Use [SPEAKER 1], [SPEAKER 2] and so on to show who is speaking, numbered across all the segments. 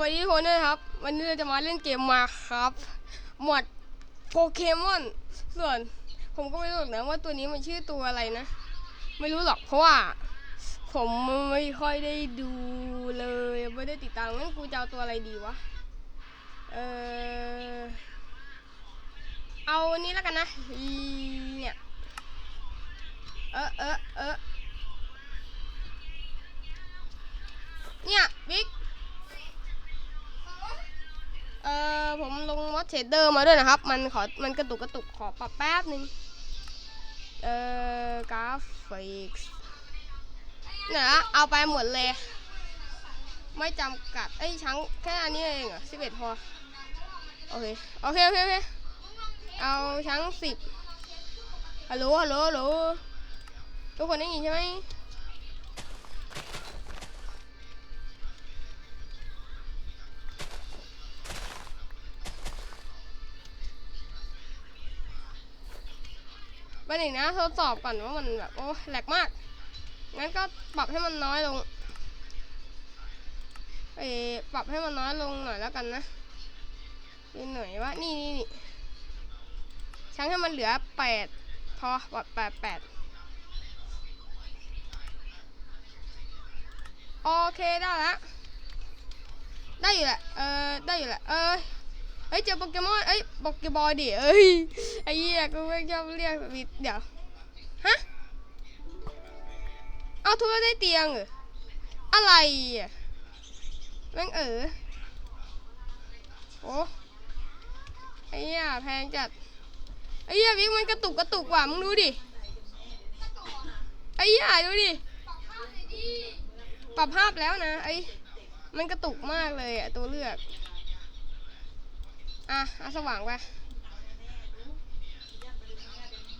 [SPEAKER 1] วัสดีทุกคนด้วยครับ วันนี้เราจะมาเล่นเกมมาครับหมวดโปเกมอนส่วนผมก็ไม่รู้นะว่าตัวนี้มันชื่อตัวอะไรนะ ไม่รู้หรอกเพราะว่า ผมไม่ค่อยได้ดูเลย ไม่ได้ติดตามงั้นกูจะเอาตัวอะไรดีวะเออเอาอันนี้แล้วกันนะเนี่ยเออเออเออเนี่ยบิ๊ก เออผมลงมอดเชดเดอร์มาด้วยนะครับ มันขอมันกระตุกกระตุกขอปรับแป๊บนึงเออกราฟิกเนี่ยนะเอาไปหมดเลย ไม่จำกัด เอ้ยช้งแค่อันนี้เองเหรอสิบเอ็ดพอ โอเค โอเค โอเคโอเคเอาชั้งสิบฮัลโหลฮัลโหลฮัลโหลทุกคนได้ยินใช่ไหม วันหนึ่งนะทดสอบก่อนว่ามันแบบโอ้แหลกมาก งั้นก็ปรับให้มันน้อยลงเอปรับให้มันน้อยลงหน่อยแล้วกันนะดูหน่อยว่านี่นี่นี่ช้างให้มันเหลือแปดพอปรับแปดแปดโอเคได้แล้วได้อยู่แหละเออได้อยู่แหละเออ เฮ้ยเจอโปเกมอนเอ้ยโปเกบอลดิเอ้ยไอ้เหี้ยกูไม่ชอบเรียกผิดเดี๋ยวฮะเอาทุบได้เตียงเหรออะไรแม่งเออโอ้ไอ้เหี้ยแพงจัดไอ้เหี้ยวิกมันกระตุกกระตุกว่ะมึงดูดิไอ้เหี้ยดูดิปรับภาพแล้วนะไอ้มันกระตุกมากเลยอะตัวเลือก อะเอาสว่างไป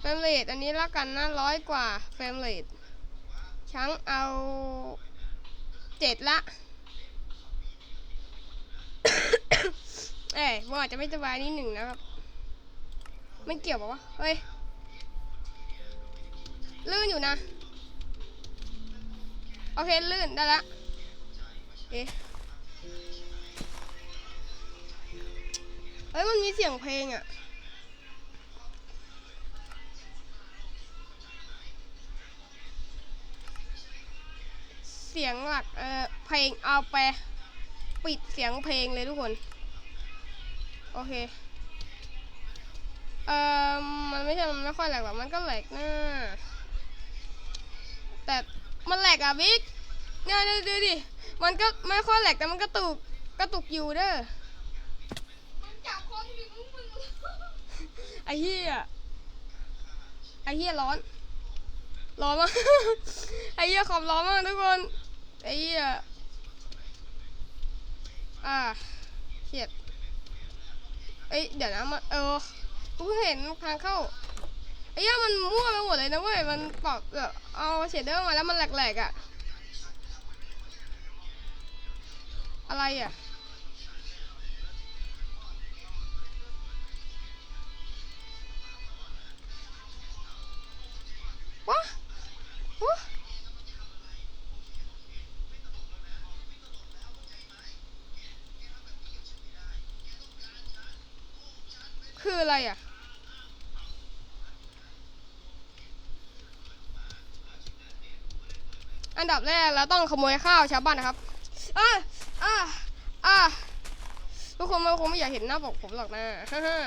[SPEAKER 1] เฟรมเรทอันนี้แล้วกันนะร้อยกว่าเฟรมเรทช้างเอาเจ็ดละเอ้ยมันอาจจะไม่สบายนิดหนึ่งนะครับไม่เกี่ยวปะวะ เฮ้ย ลื่นอยู่นะ โอเค ลื่นได้ละ เอ๊ะ เฮ้ยมันมีเสียงเพลงอะเสียงหลักเออเพลงเอาไปปิดเสียงเพลงเลยทุกคน โอเค เออมันไม่ใช่ มันไม่ค่อยแหลกหรอก มันก็แหลกนะแต่มันแหลกอะบิ๊กเนี่ยดูดูดิ มันก็ไม่ค่อยแหลกแต่มันกระตุกกระตุกอยู่เด้อ
[SPEAKER 2] จับคนอยู่มึงมึง
[SPEAKER 1] ไอ้เหี้ยไอ้เหี้ยร้อน ร้อนมากไอ้เหี้ยขอบร้อนมากทุกคน ไอ้เหี้ยอ่าเขียดเอ้ยเดี๋ยวนะมันเออกูเพิ่งเห็นทางเข้าไอ้เหี้ยมันมั่วไปหมดเลยนะเว้ยมันปรับแบบเอาเชดเดอร์มาแล้วมันแหลกๆอะ อะไรอะ ไรอะ อันดับแรกเราต้องขโมยข้าวชาวบ้านนะครับอ่าอ่าอ่าทุกคนมันคงไม่อยากเห็นหน้าปกผมหรอกนะฮ่าฮ่า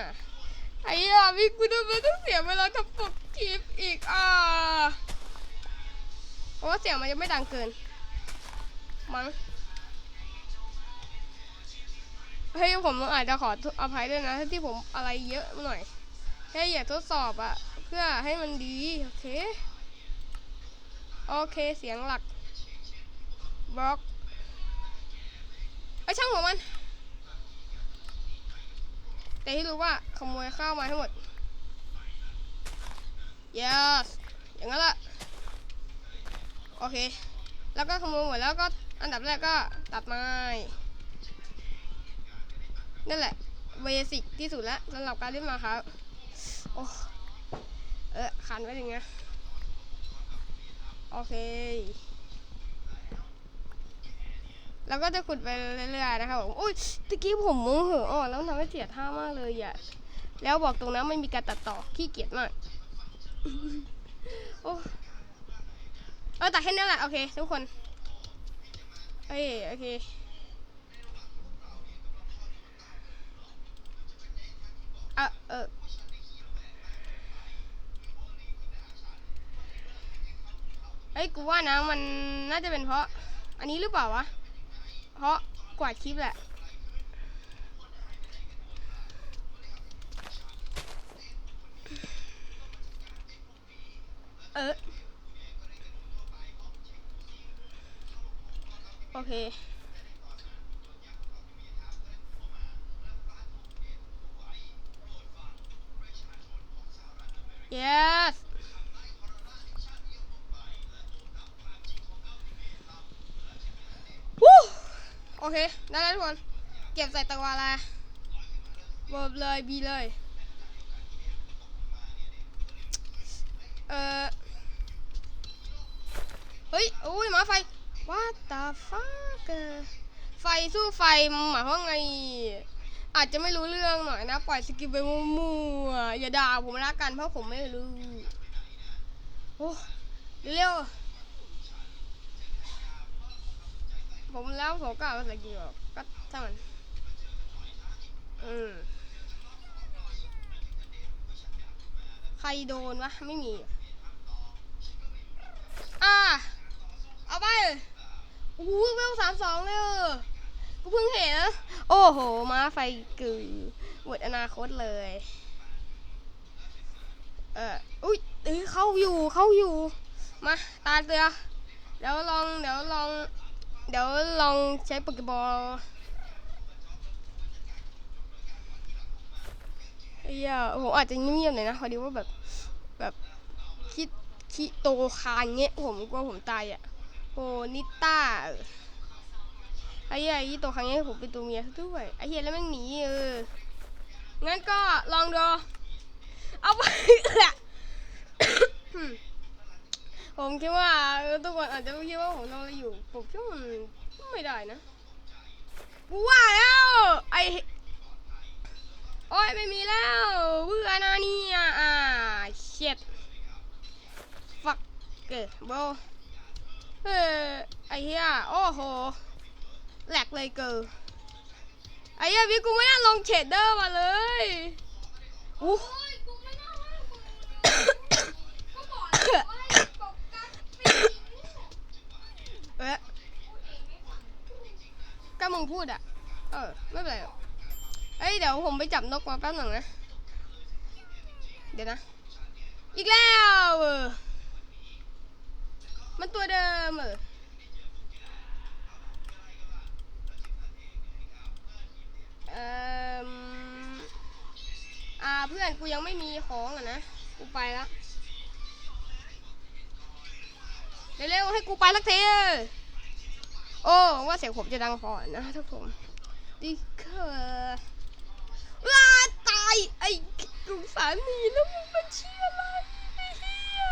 [SPEAKER 1] ไอ้เหี้ยวิกูทำไมต้องเสียเวลาทำปกคลิปอีกอะเพราะว่าเสียงมันยังไม่ดังเกินมั้ง เฮ้ยผมอาจจะขออภัยด้วยนะที่ผมอะไรเยอะหน่อย แค่อยากทดสอบอะเพื่อให้มันดี โอเค โอเคเสียงหลักบล็อกไอช่างหัวมัน แต่ที่รู้ว่าขโมยข้าวมาให้งหมด yes อย่างนั้นแหละโอเค แล้วก็ขโมยหมดแล้วก็อันดับแรกก็ตัดไม้ นั่นแหละเบสิกที่สุดแล้วสำหรับการเล่นมาครับโอ้เออขันไว้อย่างเงี้ยโอเคแล้วก็จะขุดไปเรื่อยๆนะครับผมอุ้ยตะกี้ผมโมโหอ่อแล้วทำให้เสียท่ามากเลยอะแล้วบอกตรงนั้นไม่มีการตัดต่อขี้เกียจมากโอ้เออแต่แค่นั้นแหละโอเคทุกคนเอ้ยโอเค อะเออเอ้ ยกูว่านะมันน่าจะเป็นเพราะ อันนี้หรือเปล่าวะ เพราะกวาดคลิปแหละเออโอเค อเค ได้แล้วทุกคน เก็บใส่ตะวาลาเวิร์บเลยบีเลย เออเฮ้ยอุ้ยหมาไฟ what the fuck ไฟสู้ไฟหมายควาไง อาจจะไม่รู้เรื่องหน่อยนะ ปล่อยสกิปไปมั่วๆอย่าด่าผมละกันเพราะผมไม่รู้ โอ้เร็วๆ ผมแล้วผมก็เอาสกิลออกก็ถ้ามันอืมใครโดนวะไม่มี อ่าเอาไปอู้เวลสามสองเลยเหรอกูเพิ่งเห็น โอ้โหม้าไฟกือหมดอนาคตเลย เอออุ้ยเอ้ยเข้าอยู่เข้าอยู่ มา ตาเตือเดี๋ยวลอง เดี๋ยวลอง เดี๋ยวลองใช้โปเกบอลเฮียผมอาจจะเงียบๆหน่อยนะพอดีว่าแบบแบบคิดคิโตคานเงี้ยผมกลัวผมตายอะโอนิต้าไอ้เหี้ยคิโตคานเงี้ยผมเป็นตัวเมียด้วยไอ้เหี้ยแล้วแม่งหนีเออ งั้นก็ลองดู เอาไป ผมคิดว่าทุกคนอาจจะไม่คิดว่าผมทำอะไรอยู่ ผมคิดว่ามันไม่ได้นะกูว่าแล้วไอโอ้ยไม่มีแล้วเบื่อนะเนี่ยอ่าเช็ดฟักเกอโบเออไอเหี้ยโอ้โหแหลกเลยเกอไอ้เหี้ยพี่กูไม่น่าลงเชดเดอร์มาเลยอู้ เอ๊ะก็มึงพูดอะ เออ ไม่เป็นไรเอ้ย เดี๋ยวผมไปจับนกมาแป๊บหนึ่งนะ เดี๋ยวนะ อีกแล้วเออมันตัวเดิมเออเอ่ออ่าเพื่อนกูยังไม่มีของอะนะ กูไปละ เร็วๆให้กูไปลักเทโอ้ว่าเสียงผมจะดังพอนะทุกคนดิเคอร์ว้าตายไอ้กูสาหนีแล้วมึงมันเชื่ออะไรไอ้เหี้ย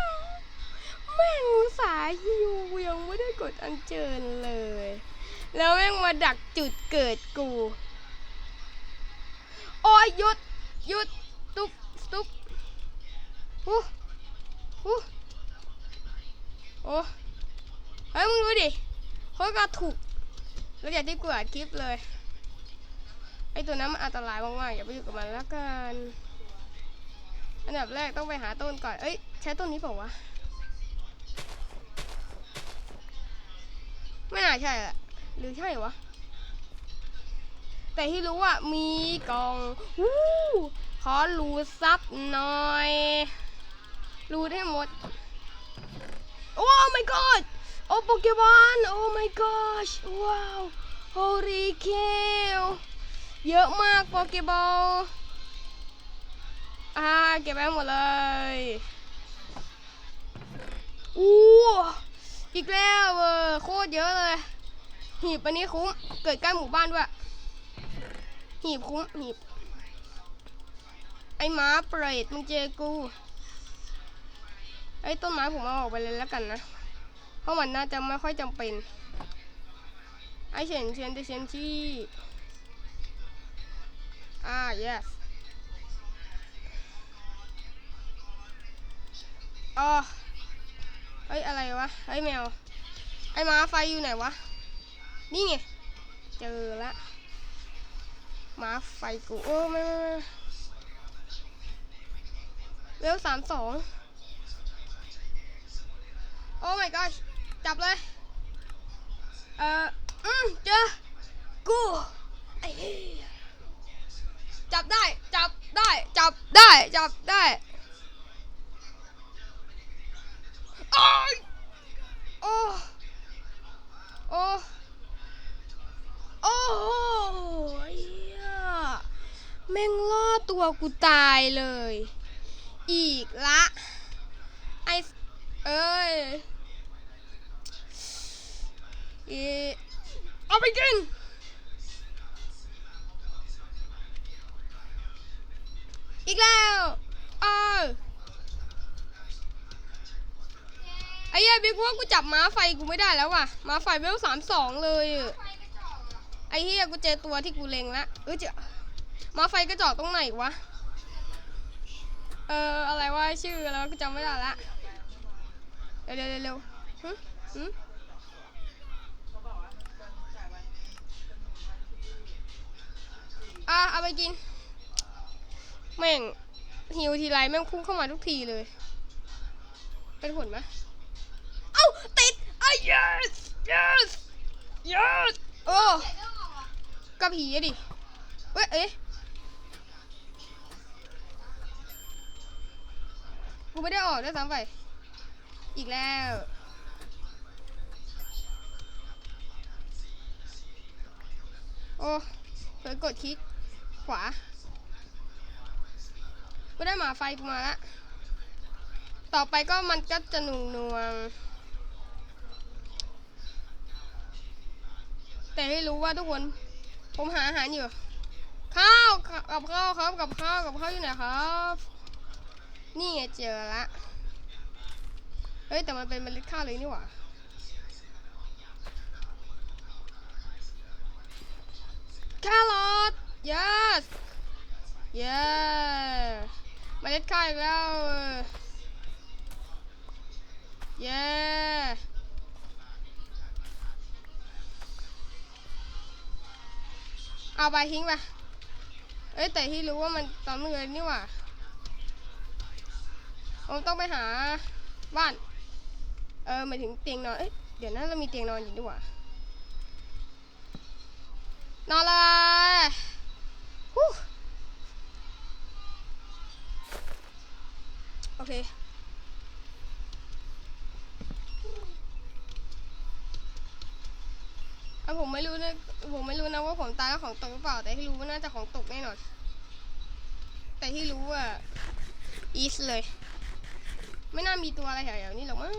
[SPEAKER 1] แม่งสาห์ฮิวยังไม่ได้กดอันเชิญเลย แล้วแม่งมาดักจุดเกิดกูโอ้ยหยุดหยุดตุ๊บตุ๊บอู้อู้ โอ้เฮ้ยมึงดูดิเขาก็ถูกแล้วอย่าที่กูอัดคลิปเลยไอตัวนั้นมันอันตรายมากๆอย่าไปอยู่กับมันแล้วกันอันดับแรกต้องไปหาต้นก่อนเอ้ยใช้ต้นนี้เปล่าวะไม่น่าใช่แหละหรือใช่วะแต่ที่รู้ว่ามีกองวู้ขอรูซับหน่อยรูได้หมด โอ้ my god โอ้โปเกมอนโอ้ my gosh ว้าว holy cow เยอะมากโปเกบอลอ่าเก็บไปหมดเลยอู้อีกแล้วเออโคตรเยอะเลย หีบอันนี้คุ้ม เกิดใกล้หมู่บ้านด้วย หีบคุ้ม หีบ ไอ้หมาเปรตมึงเจอกู ไอ้ต้นไม้ผมเอาออกไปเลยแล้วกันนะ เพราะมันน่าจะไม่ค่อยจำเป็น ไอ้เฉียนเฉียนเดเฉียนที่อ่า yes อ๋อเฮ้ย อะไรวะ เฮ้ย แมว ไอ้มาไฟอยู่ไหนวะ นี่ไง เจอละมาไฟกู โอ้ไม่ไม่ไม่เวลสามสอง อ้ my god จับเลย เอ่ออืมเจอ กูไอ้จับได้ จับได้ จับได้ จับได้โอ้ยโอ้โอ้โอ้ยแม่งล่อตัวกูตายเลย อีกละ ไอเอ้ย อีเอาไปกินอีกแล้วเออไอ้เหี้ยบิ๊กว่ากูจับม้าไฟกูไม่ได้แล้วว่ะม้าไฟเวลสามสองเลยอะ
[SPEAKER 2] ไฟกระจอกอะ
[SPEAKER 1] ไอ้เฮียกูเจอตัวที่กูเล็งละเออเจอมาไฟกระจอกตรงไหนวะเอออะไรวะชื่ออะไรวะกูจำไม่ได้ละเร็วเร็วเร็วเร็ อะเอาไปกิน แม่งหิวทีไรแม่งพุ่งเข้ามาทุกทีเลย เป็นผลไหมเอ้าติดไอ้ yes yes yes โอ้
[SPEAKER 2] ใส่เรื่องออกอะ
[SPEAKER 1] กับผีอะดิเว้ยเอ๊ะกูไม่ได้ออกด้วยซ้ำไป อีกแล้วโอ้เผลอกดคลิก ขวาไม่ได้หมาไฟกูมาละต่อไปก็มันก็จะหนุ่งนวง แต่ให้รู้ว่าทุกคน ผมหาอาหารอยู่ ข้าวกับข้าวครับกับข้าวกับข้าวอยู่ไหนครับ นี่ไงเจอละเฮ้ยแต่มันเป็นเมล็ดข้าวเลยนี่หว่าแครอท yes yeah เมล็ดข้าวอีกแล้ว yeah เอาไปทิ้งไปเอ้ยแต่ที่รู้ว่ามันตอนเงินนี่หว่าผมต้องไปหาบ้าน เออหมายถึงเตียงนอนเอ้ยเดี๋ยวนั้นเรามีเตียงนอนอยู่ด้วยว่ะนอนเลย โอเค อะผมไม่รู้นะ ผมไม่รู้นะว่าผมตายแล้วของตกหรือเปล่า แต่ที่รู้ว่าน่าจะของตกแน่นอน แต่ที่รู้ว่าอีสเลย ไม่น่ามีตัวอะไรแถวๆนี้หรอกมั้ง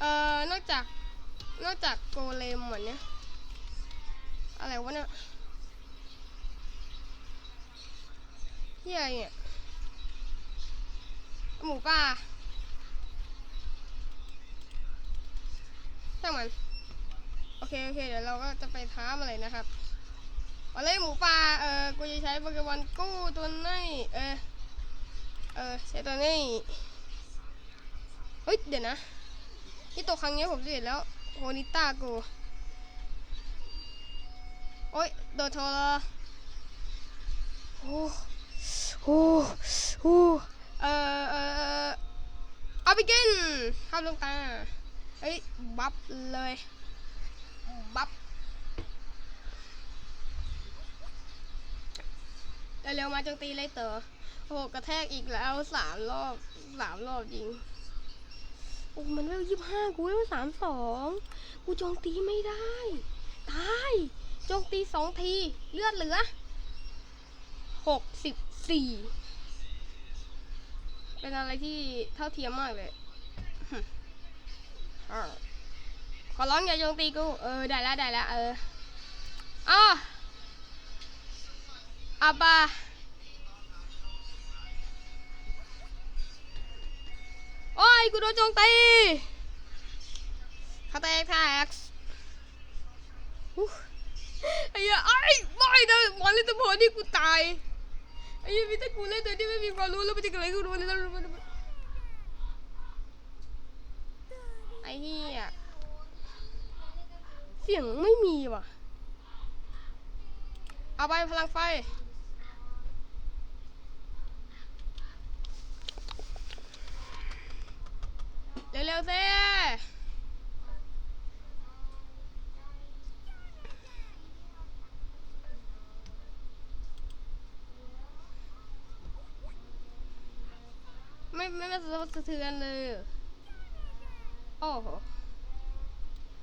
[SPEAKER 1] เอ่อ นอกจาก นอกจากโกเลมเหมือนเนี้ยอะไรวะเนี่ย เฮียอะไรเนี่ย หมูป่าช่างมัน โอเค โอเค เดี๋ยวเราก็จะไปท้ามาเลยนะครับเอาเลยหมูป่า เออ กูจะใช้โปเกมอนกู้ตัวนี้เออ เออ ใช้ตัวนี้ เฮ้ย เดี๋ยวนะ ที่ตัวครั้งนี้ผมจะเห็นแล้วโฮนิต้ากู โอ้ย โดนโทรละ โอ้โหเออเออเอาไปกินข้าวลงตาเฮ้ยบัฟเลยบัฟเร็วๆมาจงตีเลยเต๋อโอ้โหกระแทกอีกแล้วสามรอบสามรอบจริงโอ้มันเวลยี่ห้ากูเวลสามสองกูจงตีไม่ได้ตายจงตีสองทีเลือดเหลือหกสิบ สี่เป็นอะไรที่เท่าเทียมมากเลยอขอร้องอย่าโจมตีกู เออ ได้แล้วได้แล้วเอออ้าอาบาโอ้ย กูโดนโจมตีคาเตแท็กนะบอลเล่นตะโพนี่กูตาย ไอ้ยี่พี่ถ้ากูเล่นโดยที่ไม่มีความรู้แล้วมันจะเกิดอะไรขึ้นวะเนี่ยไอ้เหี้ยเสียงไม่มีว่ะ เอาไปพลังไฟ เร็วๆสิ ไม่ไม่ไม่สะเทือนเลยโอ้โห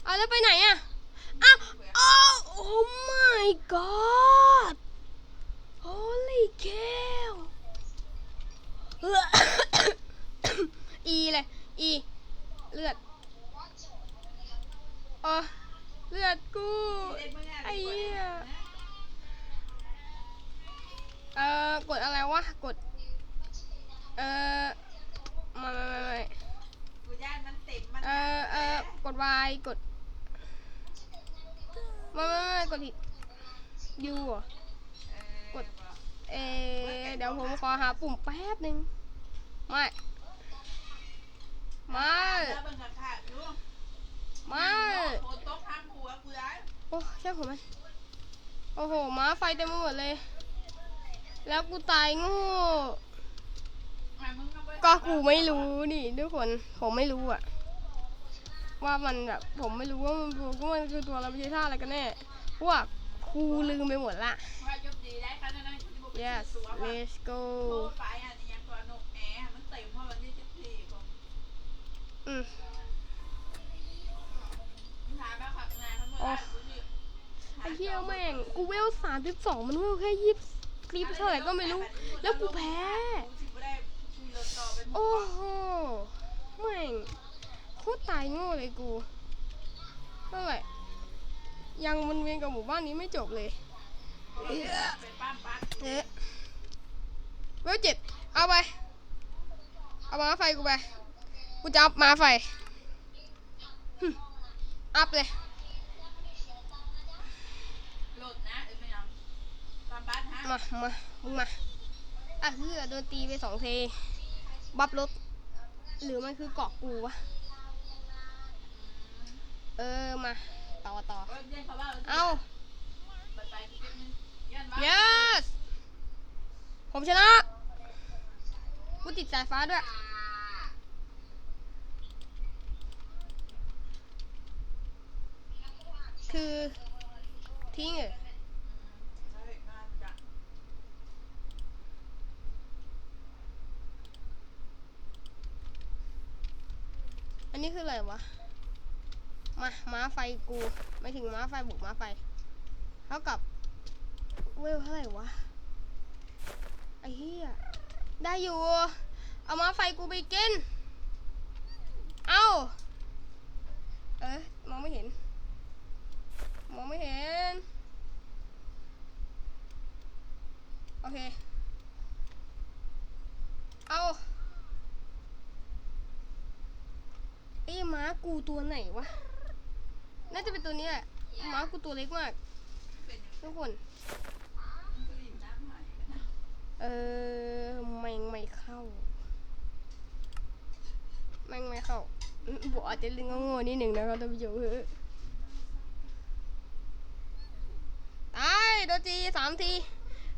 [SPEAKER 1] เอาแล้วไปไหนอะอ้าวอ้โอ้ my god holy cow อีเลยอีเลือดเออเลือดกูไอ้เหี้ยเอ่อกดอะไรวะ กด เอ่อ ไม่ไม่ไม่ไม่
[SPEAKER 2] กูย่านมันเต็มมัน
[SPEAKER 1] เอ่อเอ่อกด Y กดไม่ไม่ไม่กดผิด U เหรอกดเออเดี๋ยวผมขอหาปุ่มแป๊บหนึ่งไม่ไม่
[SPEAKER 2] แล้วเบิ่งกับข้าดู
[SPEAKER 1] ไม่
[SPEAKER 2] โคนโต๊ะข้างหัวกูย้าย
[SPEAKER 1] โอ้ใช่ผมมันโอ้โหม้าไฟเต็มไปหมดเลย แล้วกูตายโง่ ก็กูไม่รู้นี่ทุกคนผมไม่รู้อะว่ามันแบบผมไม่รู้ว่ามันว่ามันคือตัวอะไรไม่ใช่ท่าอะไรกันแน่เพราะว่าครูลืมไปหมดละ yes let's go
[SPEAKER 2] อะนี่ยังตัวนกแอร์มันเต็มเพราะวันที่สิบสี่ผม
[SPEAKER 1] อืม
[SPEAKER 2] ถามว่าขับงานทั้งหมดได้กูนี่
[SPEAKER 1] ไอ้เหี้ยแม่ง กูเวลสามสิบสองมันเวลแค่ยี่สิบคลิปเท่าไหร่ก็ไม่รู้ แล้วกูแพ้ โอ้โหแม่งโคตรตายโง่เลยกูเท่าไหร่ยังมันเวียนกับหมู่บ้านนี้ไม่จบเลยเอ๊ะเวลเจ็ดเอาไป เอามาไฟกูไป กูจะเอามาไฟอัพเลย
[SPEAKER 2] มาป้ามปักฮะ
[SPEAKER 1] มามา มึงมา อะเพื่อโดนตีไปสองเท บัฟรถ หรือมันคือเกาะกูวะ เออมา ต่อต่อ
[SPEAKER 2] เอาว่า
[SPEAKER 1] เอา
[SPEAKER 2] ไปไปอีกนิดนึงยันว่า
[SPEAKER 1] yes ผมชนะกูติดสายฟ้าด้วย คือทิ้งเหรอ
[SPEAKER 2] เฮ้ยงานจัง
[SPEAKER 1] อันนี้คืออะไรวะ มา ม้าไฟกูไม่ถึงม้าไฟบุกม้าไฟ เท่ากับเวลเท่าไหร่วะ ไอ้เหี้ย ได้อยู่ เอาม้าไฟกูไปกิน เอาเอ้ยมองไม่เห็น มองไม่เห็น โอเค เอา เอ้ม้ากูตัวไหนวะ น่าจะเป็นตัวนี้แหละม้ากูตัวเล็กมาก ทุกคน เออแมงไม่เข้าแมงไม่เข้าบอกอาจจะเล่นโง่ๆนิดหนึ่งนะครับท่านผู้ชมเฮ้ตายโดนจีสามที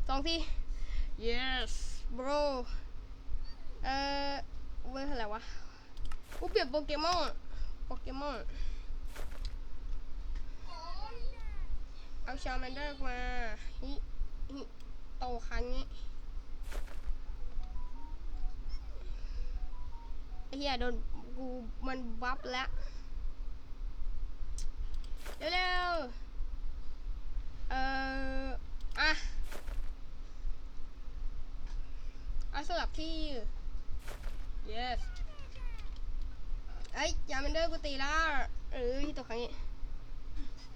[SPEAKER 1] สองที yes bro เออเว้ยอะไรวะ กูเปลี่ยนโปเกมอน โปเกมอน เอาชาแมนเดอร์มาฮิฮิโตคันนี้ไอ้เหี้ยโดนกูมันบัฟแล้ว เร็วๆ เอ่อ อะเอาสลับที่ yes เอ้ยอย่ามันเด้อกูตีแล้วเออตกครั้งนี้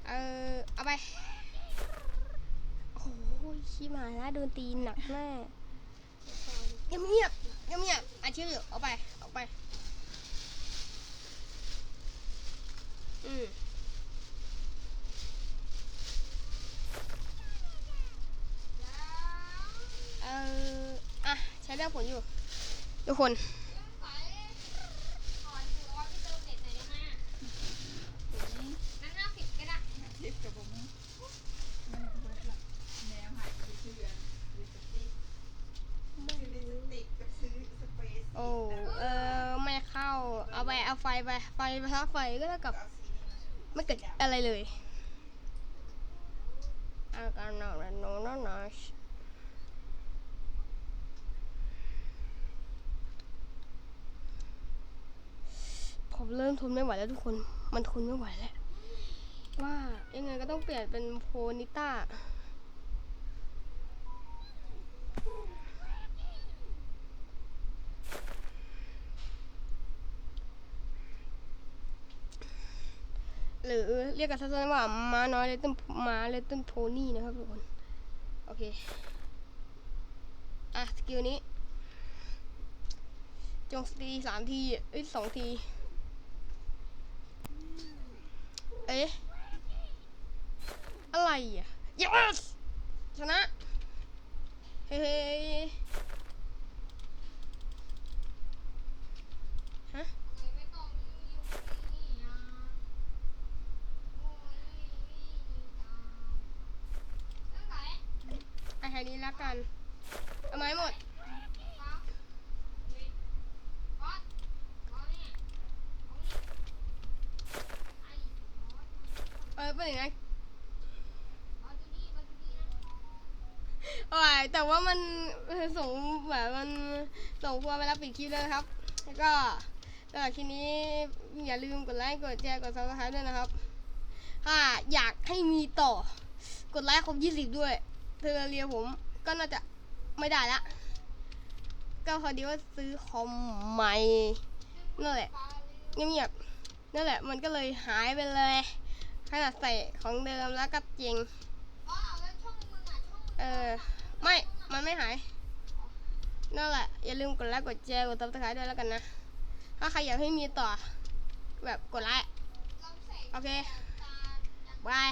[SPEAKER 1] เออเอาไปโอ้โหชิมาแล้วโดนตีหนักแน่เงียบเงียบเงียบเงียบอาชีพเอาไปเอาไปอืมเอ
[SPEAKER 2] ออะใช้เรื่อง
[SPEAKER 3] ผลอยู่
[SPEAKER 1] ทุกคน ไปเอาไฟไปไฟไปทักไฟก็เท่ากับไม่เกิดอะไรเลยอาการหนักและโน้นนะผมเริ่มทนไม่ไหวแล้วทุกคน มันทนไม่ไหวแล้ว ว่ายังไงก็ต้องเปลี่ยนเป็นโพนิต้า หรือเรียกกันสั้นๆว่าม้าน้อยเลตเติ้ลม้าเลตเติ้ลโพนี่นะครับทุกคน โอเค อะสกิลนี้ จงสตีสามทีเอ้ยสองที เอ๊ะ อะไรอะ yes ชนะ เฮ้ยฮะ
[SPEAKER 2] ทำไมไม่ต้องอยู่นี่อะโอ้ยนี่จ้าเรื่องไหน
[SPEAKER 1] ไอ้ไทยนี้ละกัน เอาไม้หมด
[SPEAKER 2] ครับเฮ้ยบอสบอสเนี่ยเอานี่ไอ้บอส
[SPEAKER 1] เออเป็นอย่างไง
[SPEAKER 2] บอสดูนี่บอสดูนี่นะ
[SPEAKER 1] โอ้ยแต่ ว่ามันส่งแบบมันส่งพวไปแล้วปิดคลิปเลยครับ แล้วก็สำหรับคลิปนี้อย่าลืมกดไลค์กดแชร์กดซับสไครต์ด้วยนะครับ ถ้าอยากให้มีต่อกดไลค์ครบ20ด้วยเทอเรียผมก็น่าจะไม่ได้ละ ก็พอดีว่าซื้อคอมใหม่นั่นแหละ
[SPEAKER 2] เงี
[SPEAKER 1] ยบๆนั่นแหละมันก็เลยหายไปเลยขนาดใส่ของเดิมแล้วก็เจริ
[SPEAKER 2] ง
[SPEAKER 1] เออ ไม่ มันไม่หาย นั่นแหละ อย่าลืมกดไลค์กดแชร์กดซับสไครต์ด้วยแล้วกันนะ ถ้าใครอยากให้มีต่อ แบบกดไลค์
[SPEAKER 2] ลำเสก
[SPEAKER 1] โอเค
[SPEAKER 2] ตา
[SPEAKER 1] บาย